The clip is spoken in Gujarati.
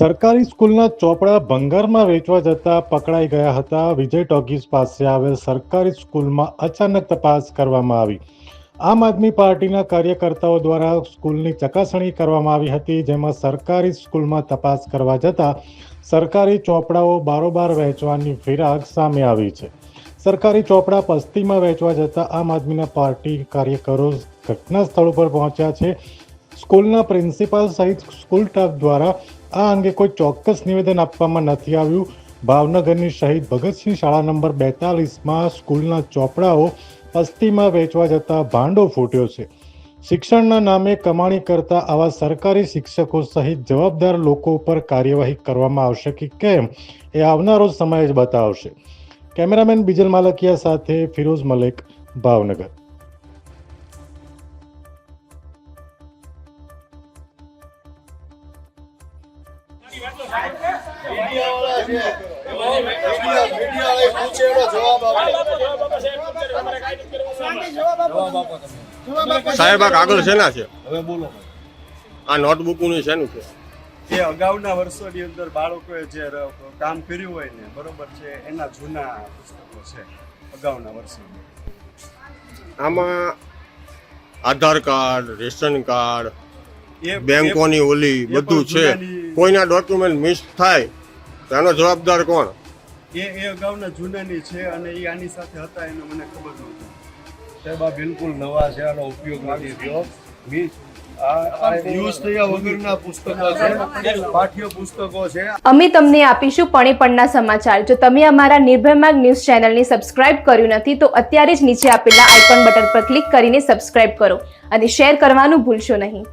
સરકારી સ્કૂલના ચોપડા ભંગારમાં વેચવા જતા પકડાઈ ગયા હતા. વિજય ટોકીઝ પાસે આવેલ સરકારી સ્કૂલમાં અચાનક તપાસ કરવામાં આવી. આમ આદમી પાર્ટીના કાર્યકર્તાઓ દ્વારા સ્કૂલની ચકાસણી કરવામાં આવી હતી, જેમાં સરકારી સ્કૂલમાં તપાસ કરવા જતા સરકારી ચોપડાઓ બારોબાર વહેંચવાની ફિરાક સામે આવી છે. સરકારી ચોપડા પસ્તીમાં વહેંચવા જતા આમ આદમીના પાર્ટી કાર્યકરો ઘટના સ્થળ પર પહોંચ્યા છે. સ્કૂલના પ્રિન્સિપાલ સહિત સ્કૂલ સ્ટાફ દ્વારા આ અંગે કોઈ ચોક્કસ નિવેદન આપવામાં નથી આવ્યું. ભાવનગરની શહીદ ભગતસિંહ શાળા નંબર બેતાલીસમાં સ્કૂલના ચોપડાઓ અસ્થિમાં વેચવા જતા ભાંડો ફૂટ્યો છે. શિક્ષણના નામે કમાણી કરતા આવા સરકારી શિક્ષકો સહિત જવાબદાર લોકો ઉપર કાર્યવાહી કરવામાં આવશે કે કેમ એ આવનારો સમય જ બતાવશે. કેમેરામેન બીજલ માલકિયા સાથે ફિરોઝ મલેક, ભાવનગર. સાહેબ આ કાગળ શેના છે? હવે બોલો. આ નોટબુકનું શેનું છે? એ અગાઉના વર્ષોની અંદર બાળકોએ જે કામ કર્યું હોય ને બરોબર છે એના જૂના પુસ્તકો છે અગાઉના વર્ષોની. આમાં આધાર કાર્ડ રેશન કાર્ડ એ બેંકોની ઓલી બધું છે. કોઈના ડોક્યુમેન્ટ મિસ થાય તેનો જવાબદાર કોણ? એ એ અગાઉના જૂનાની છે અને એ આની સાથે હતા એને મને ખબર નહોતી. સાહેબ આ બિલકુલ નવા છે આનો ઉપયોગ નથી થયો મિસ અમે તમને આપીશું પણે પણના સમાચાર. જો તમે અમારા નિર્ભય માર્ગ ન્યૂઝ ચેનલને સબસ્ક્રાઇબ કર્યું નથી તો અત્યારે જ નીચે આપેલા આઇકોન બટન પર ક્લિક કરીને સબસ્ક્રાઇબ કરો અને શેર કરવાનું ભૂલશો નહીં.